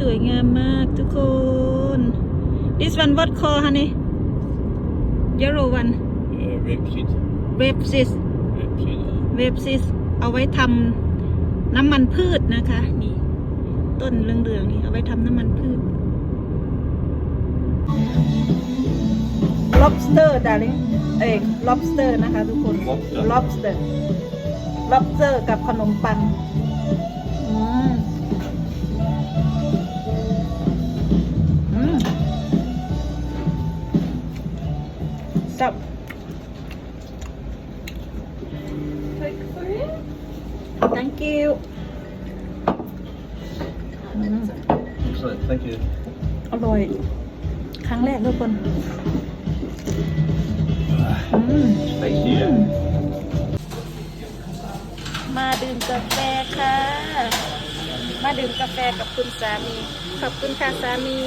สวยงามมากทุกคน this one what call honey yellow one Uh, rapeseed. rapeseed Rapeseed. uh, เวฟซิสเอาไว้ทำน้ำมันพืชนะคะ นี่ ต้นเหลืองๆนี่ เอาไว้ทำน้ำมันพืช lobster darling เอ้ย lobster นะคะทุกคน Lobster lobster lobster กับขนมปัง thank you อืม Excellent. Thank you. อร่อย ครั้งแรกทุกคน อืม Spicy. Yeah. มาดื่มกาแฟค่ะ มาดื่มกาแฟกับคุณสามี ขอบคุณค่ะสามี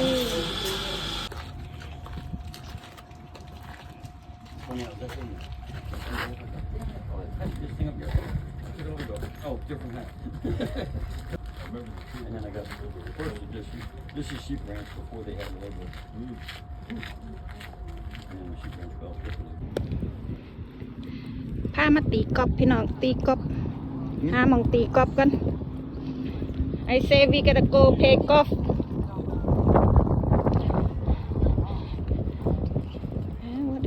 Oh, different hat. and then I got first this. This is sheep ranch before they had the label. And then the sheep ranch spelled differently. พามาตีกอบพี่น้อง ตีกอบหาหมองตีกอบกัน I say we gotta go play golf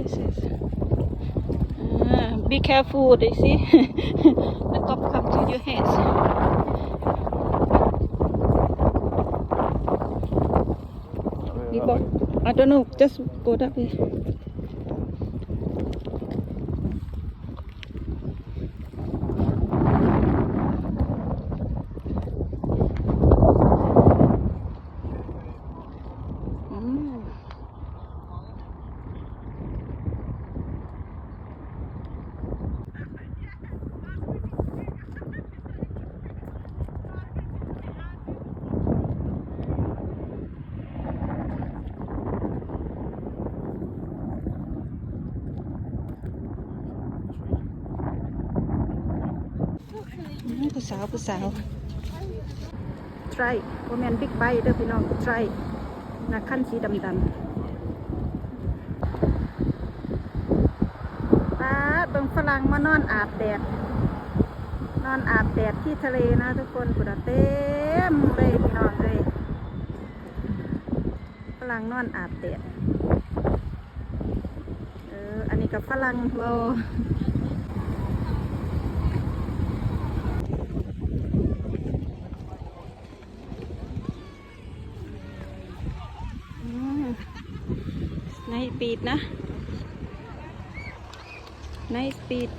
What is this ah, be careful they see. The golf come to your hands. You go I don't know just go that way ผู้สาวผู้สาว try ว่าแมนบิ๊กไบเด้อพี่น้อง try นักขั้นสีดำดำป้าดเบิ่งฝรั่งมานอนอาบแดด นอนอาบแดดที่ทะเลนะทุกคนปุดเต็มเลยพี่น้องเลยฝรั่งนอนอาบแดด เออ อันนี้กับฝรั่งโลม ในปีดนะในปีด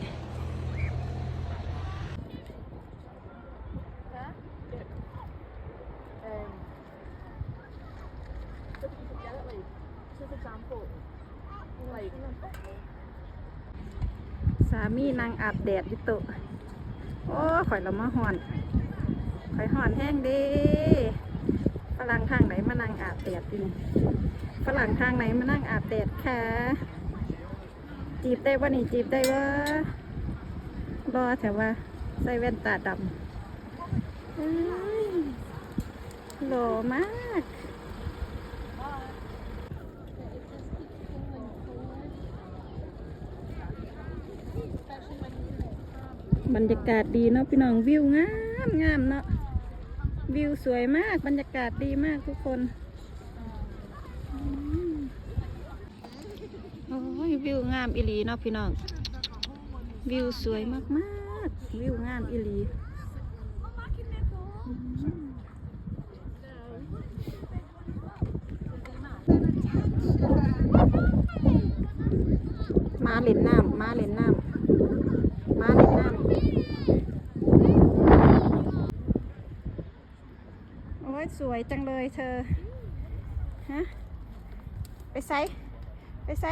สามีนางอาบแดดอยู่โตะโอ้ข่อยเรามาหอน ข่อยหอนแห้งดี ฝรั่งทางไหนมานั่งอาบแดดอยู่ฝรั่งทางไหนมานั่งอาบแดดค่ะจีบได้ว่านี่จีบได้ว่ารอแต่ว่าใส่แว่นตาดำเอ้ยหล่อมากบรรยากาศดีเนาะพี่น้องวิวงามงามเนาะ วิวสวยมากบรรยากาศดีมากทุกคนอืมโอ้ยวิวงามอิลีเนาะพี่น้อง วิวสวยมากมากๆวิวงามอิลีอืมมาเล่นน้ำมาเล่นน้ำมาเล่นน้ำโอ้ย สวยจังเลยเธอ ฮะ ไปไซไปไซ